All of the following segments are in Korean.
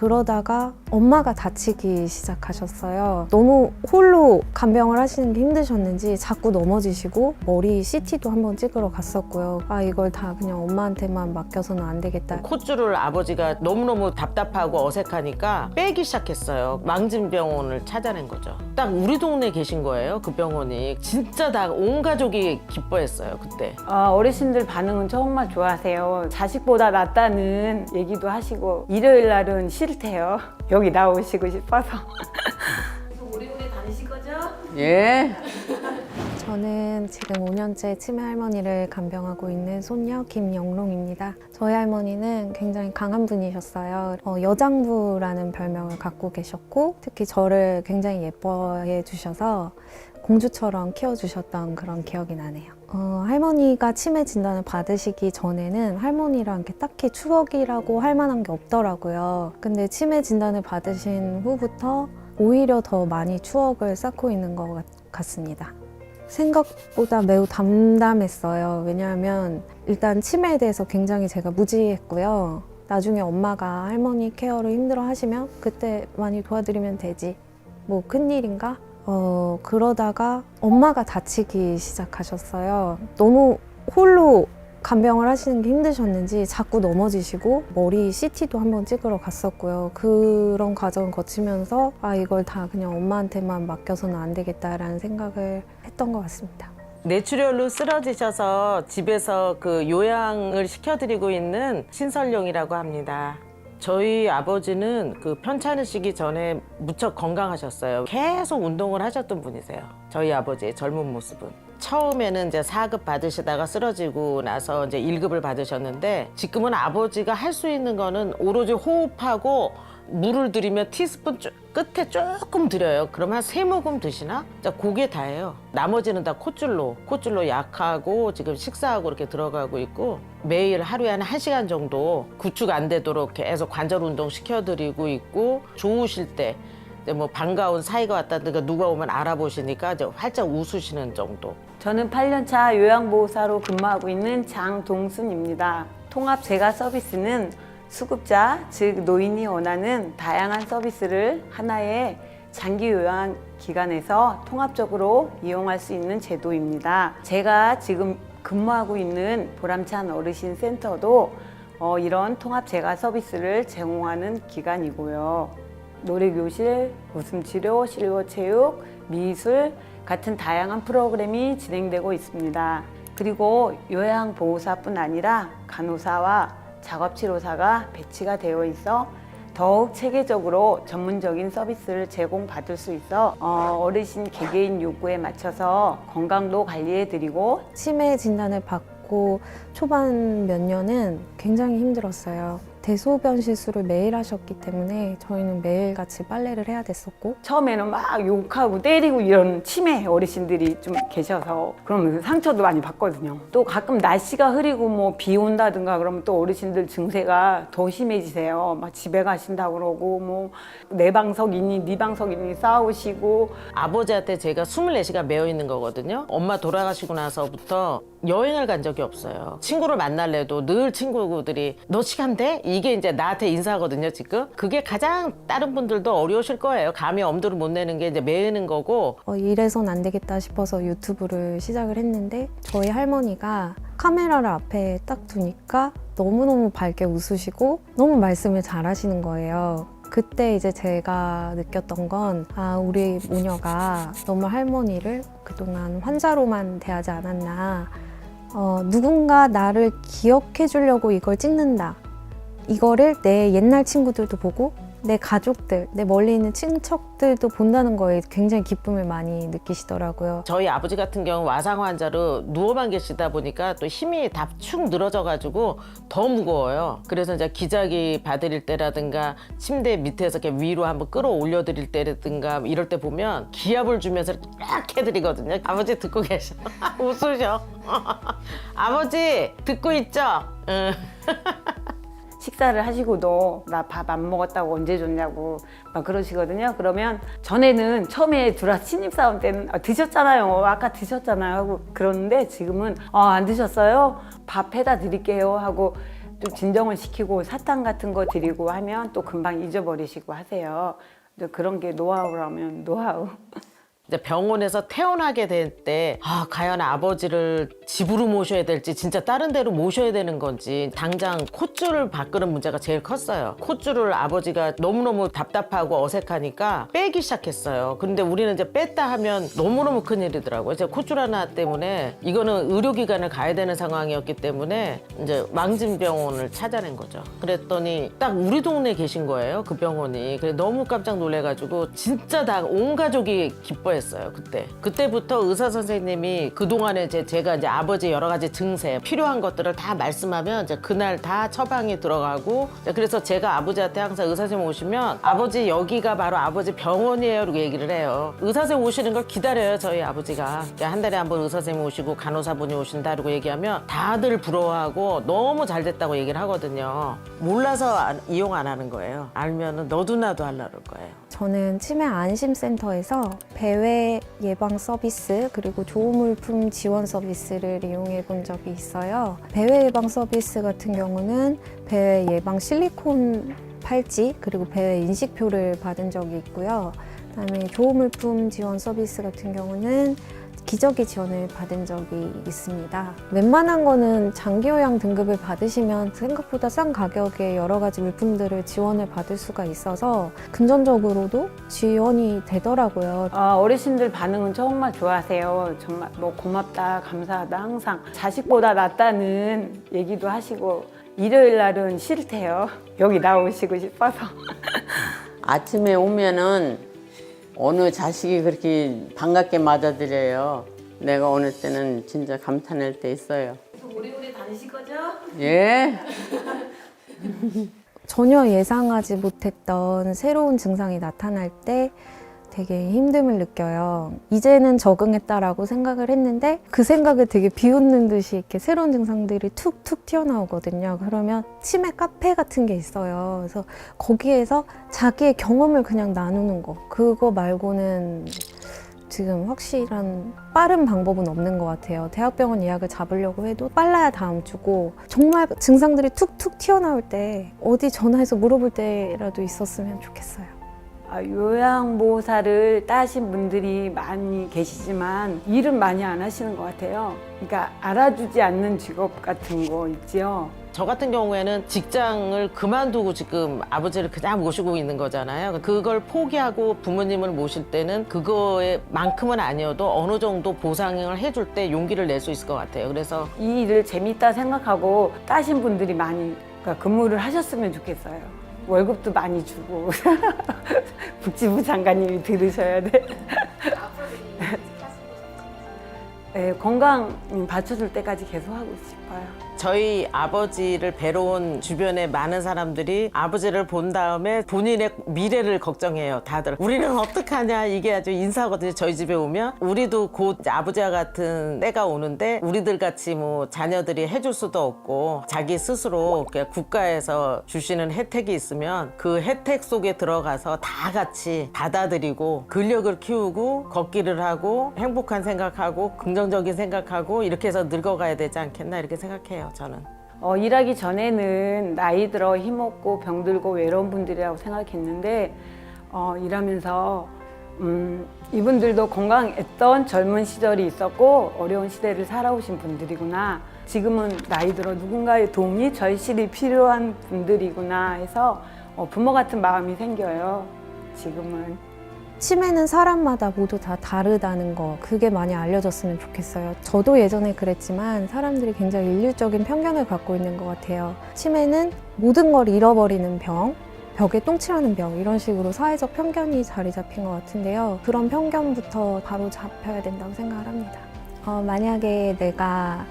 그러다가 엄마가 다치기 시작하셨어요. 너무 홀로 간병을 하시는 게 힘드셨는지 자꾸 넘어지시고 머리 CT도 한번 찍으러 갔었고요. 아 이걸 다 그냥 엄마한테만 맡겨서는 안 되겠다. 콧줄을 아버지가 너무너무 답답하고 어색하니까 빼기 시작했어요. 망진병원을 찾아낸 거죠. 딱 우리 동네에 계신 거예요. 그 병원이. 진짜 다 온 가족이 기뻐했어요. 그때. 아, 어르신들 반응은 정말 좋아하세요. 자식보다 낫다는 얘기도 하시고 일요일 날은 싫대요. 여기 나오시고 싶어서. 오래오래 다니실 거죠? 예. 저는 지금 5년째 치매 할머니를 간병하고 있는 손녀 김영롱입니다. 저희 할머니는 굉장히 강한 분이셨어요. 어, 여장부라는 별명을 갖고 계셨고 특히 저를 굉장히 예뻐해 주셔서 공주처럼 키워주셨던 그런 기억이 나네요. 어, 할머니가 치매 진단을 받으시기 전에는 할머니랑 이렇게 딱히 추억이라고 할 만한 게 없더라고요. 근데 치매 진단을 받으신 후부터 오히려 더 많이 추억을 쌓고 있는 것 같- 같습니다. 생각보다 매우 담담했어요. 왜냐하면 일단 치매에 대해서 굉장히 제가 무지했고요. 나중에 엄마가 할머니 케어를 힘들어 하시면 그때 많이 도와드리면 되지. 뭐 큰일인가? 어, 그러다가 엄마가 다치기 시작하셨어요. 너무 홀로 간병을 하시는 게 힘드셨는지 자꾸 넘어지시고 머리 CT도 한번 찍으러 갔었고요. 그런 과정을 거치면서 아 이걸 다 그냥 엄마한테만 맡겨서는 안 되겠다라는 생각을 했던 것 같습니다. 뇌출혈로 쓰러지셔서 집에서 그 요양을 시켜드리고 있는 신설용이라고 합니다. 저희 아버지는 그 편찮으시기 전에 무척 건강하셨어요. 계속 운동을 하셨던 분이세요. 저희 아버지의 젊은 모습은. 처음에는 이제 4급 받으시다가 쓰러지고 나서 이제 1급을 받으셨는데 지금은 아버지가 할 수 있는 거는 오로지 호흡하고 물을 들이면 티스푼 쪼- 끝에 조금 들여요. 그럼 한 세 모금 드시나? 자, 그게 다예요. 나머지는 다 콧줄로, 콧줄로 약하고 지금 식사하고 이렇게 들어가고 있고 매일 하루에 한 1시간 정도 구축 안 되도록 계속 관절 운동 시켜드리고 있고 좋으실 때 뭐 반가운 사이가 왔다든가 누가 오면 알아보시니까 이제 활짝 웃으시는 정도. 저는 8년차 요양보호사로 근무하고 있는 장동순입니다. 통합 재가 서비스는 수급자, 즉 노인이 원하는 다양한 서비스를 하나의 장기 요양 기관에서 통합적으로 이용할 수 있는 제도입니다. 제가 지금 근무하고 있는 보람찬 어르신 센터도 어, 이런 통합 재가 서비스를 제공하는 기관이고요. 노래교실, 웃음치료, 실버체육, 미술 같은 다양한 프로그램이 진행되고 있습니다. 그리고 요양보호사뿐 아니라 간호사와 작업치료사가 배치가 되어 있어 더욱 체계적으로 전문적인 서비스를 제공받을 수 있어 어, 어르신 개개인 요구에 맞춰서 건강도 관리해드리고 치매 진단을 받고 초반 몇 년은 굉장히 힘들었어요. 대소변 실수를 매일 하셨기 때문에 저희는 매일 같이 빨래를 해야 됐었고 처음에는 막 욕하고 때리고 이런 치매 어르신들이 좀 계셔서 그러면 상처도 많이 받거든요. 또 가끔 날씨가 흐리고 뭐 비 온다든가 그러면 또 어르신들 증세가 더 심해지세요. 막 집에 가신다 그러고 뭐 내 방석이니 네 방석이니 싸우시고 아버지한테 제가 24시간 매여 있는 거거든요. 엄마 돌아가시고 나서부터 여행을 간 적이 없어요. 친구를 만날래도 늘 친구들이 너 시간 돼? 이게 이제 나한테 인사거든요, 지금. 그게 가장 다른 분들도 어려우실 거예요. 감히 엄두를 못 내는 게 이제 매이는 거고 어, 이래선 안 되겠다 싶어서 유튜브를 시작을 했는데 저희 할머니가 카메라를 앞에 딱 두니까 너무너무 밝게 웃으시고 너무 말씀을 잘 하시는 거예요. 그때 이제 제가 느꼈던 건, 아, 우리 모녀가 너무 할머니를 그동안 환자로만 대하지 않았나. 어, 누군가 나를 기억해 주려고 이걸 찍는다. 이거를 내 옛날 친구들도 보고 내 가족들, 내 멀리 있는 친척들도 본다는 거에 굉장히 기쁨을 많이 느끼시더라고요. 저희 아버지 같은 경우 와상 환자로 누워만 계시다 보니까 또 힘이 다축 늘어져가지고 더 무거워요. 그래서 이제 기저귀 봐드릴 때라든가 침대 밑에서 이렇게 위로 한번 끌어올려 드릴 때라든가 이럴 때 보면 기압을 주면서 쫙 해드리거든요. 아버지 듣고 계셔. 웃으셔. 아버지 듣고 있죠? 응. 식사를 하시고도 나밥 안 먹었다고 언제 줬냐고 막 그러시거든요. 그러면 전에는 처음에 들어와 신입사원 때는 아, 드셨잖아요. 어, 아까 드셨잖아요. 하고 그러는데 지금은 아, 안 드셨어요? 밥 해다 드릴게요. 하고 좀 진정을 시키고 사탕 같은 거 드리고 하면 또 금방 잊어버리시고 하세요. 그런 게 노하우라면 노하우. 이제 병원에서 퇴원하게 될 때, 아, 과연 아버지를 집으로 모셔야 될지, 진짜 다른 데로 모셔야 되는 건지, 당장 콧줄을 바꾸는 문제가 제일 컸어요. 콧줄을 아버지가 너무너무 답답하고 어색하니까 빼기 시작했어요. 근데 우리는 이제 뺐다 하면 너무너무 큰 일이더라고요. 이제 콧줄 하나 때문에 이거는 의료기관을 가야 되는 상황이었기 때문에 이제 망진병원을 찾아낸 거죠. 그랬더니 딱 우리 동네에 계신 거예요. 그 병원이. 그래 너무 깜짝 놀래가지고 진짜 다 온 가족이 기뻐 했어요. 그때. 그때부터 의사 선생님이 그 동안에 제 제가 이제 아버지 여러 가지 증세 필요한 것들을 다 말씀하면 이제 그날 다 처방이 들어가고 이제 그래서 제가 아버지한테 항상 의사 선생님 오시면 아버지 여기가 바로 아버지 병원이에요 라고 얘기를 해요. 의사 선생님 오시는 걸 기다려요. 저희 아버지가 한 달에 한 번 의사 선생님 오시고 간호사분이 오신다고 얘기하면 다들 부러워하고 너무 잘 됐다고 얘기를 하거든요. 몰라서 안- 이용 안 하는 거예요. 알면은 너도 나도 하려는 거예요. 저는 치매 안심센터에서 배회 예방 서비스 그리고 조물품 지원 서비스를 이용해 본 적이 있어요. 배회 예방 서비스 같은 경우는 배회 예방 실리콘 팔찌 그리고 배회 인식표를 받은 적이 있고요. 그다음에 조물품 지원 서비스 같은 경우는 기저귀 지원을 받은 적이 있습니다. 웬만한 거는 장기요양 등급을 받으시면 생각보다 싼 가격에 여러 가지 물품들을 지원을 받을 수가 있어서 금전적으로도 지원이 되더라고요. 아, 어르신들 반응은 정말 좋아하세요. 정말 뭐 고맙다, 감사하다 항상 자식보다 낫다는 얘기도 하시고 일요일 날은 싫대요. 여기 나오시고 싶어서. 아침에 오면은 어느 자식이 그렇게 반갑게 맞아들여요. 내가 오늘 때는 진짜 감탄할 때 있어요. 오래오래 다니실 거죠? 예. 전혀 예상하지 못했던 새로운 증상이 나타날 때 되게 힘듦을 느껴요. 이제는 적응했다라고 생각을 했는데 그 생각을 되게 비웃는 듯이 이렇게 새로운 증상들이 툭툭 튀어나오거든요. 그러면 치매 카페 같은 게 있어요. 그래서 거기에서 자기의 경험을 그냥 나누는 거. 그거 말고는 지금 확실한 빠른 방법은 없는 것 같아요. 대학병원 예약을 잡으려고 해도 빨라야 다음 주고 정말 증상들이 툭툭 튀어나올 때 어디 전화해서 물어볼 때라도 있었으면 좋겠어요. 아, 요양보호사를 따신 분들이 많이 계시지만 일은 많이 안 하시는 것 같아요. 그러니까 알아주지 않는 직업 같은 거 있지요. 저 같은 경우에는 직장을 그만두고 지금 아버지를 그냥 모시고 있는 거잖아요. 그걸 포기하고 부모님을 모실 때는 그거에 만큼은 아니어도 어느 정도 보상을 해줄 때 용기를 낼 수 있을 것 같아요. 그래서 이 일을 재밌다 생각하고 따신 분들이 많이 그러니까 근무를 하셨으면 좋겠어요. 월급도 많이 주고 복지부 장관님이 들으셔야 돼. 네, 건강 받쳐줄 때까지 계속 하고 싶어요. 저희 아버지를 뵈러 온 주변의 많은 사람들이 아버지를 본 다음에 본인의 미래를 걱정해요. 다들 우리는 어떡하냐 이게 아주 인사거든요. 저희 집에 오면 우리도 곧 아버지와 같은 때가 오는데 우리들 같이 뭐 자녀들이 해줄 수도 없고 자기 스스로 국가에서 주시는 혜택이 있으면 그 혜택 속에 들어가서 다 같이 받아들이고 근력을 키우고 걷기를 하고 행복한 생각하고 긍정적인 생각하고 이렇게 해서 늙어가야 되지 않겠나 이렇게 생각해 요. 저는. 어, 일하기 전에는 나이 들어 힘없고 병들고 외로운 분들이라고 생각했는데 어, 일하면서 음, 이분들도 건강했던 젊은 시절이 있었고 어려운 시대를 살아오신 분들이구나. 지금은 나이 들어 누군가의 도움이 절실히 필요한 분들이구나 해서 어, 부모 같은 마음이 생겨요. 지금은. 치매는 사람마다 모두 다 다르다는 거 그게 많이 알려졌으면 좋겠어요. 저도 예전에 그랬지만 사람들이 굉장히 일률적인 편견을 갖고 있는 것 같아요. 치매는 모든 걸 잃어버리는 병, 벽에 똥칠하는 병 이런 식으로 사회적 편견이 자리 잡힌 것 같은데요. 그런 편견부터 바로 잡혀야 된다고 생각을 합니다. 어, 만약에 내가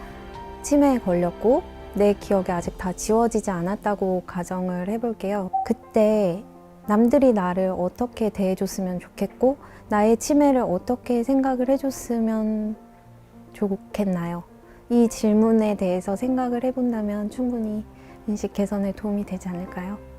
치매에 걸렸고 내 기억이 아직 다 지워지지 않았다고 가정을 해볼게요. 그때 남들이 나를 어떻게 대해줬으면 좋겠고 나의 치매를 어떻게 생각을 해줬으면 좋겠나요? 이 질문에 대해서 생각을 해본다면 충분히 인식 개선에 도움이 되지 않을까요?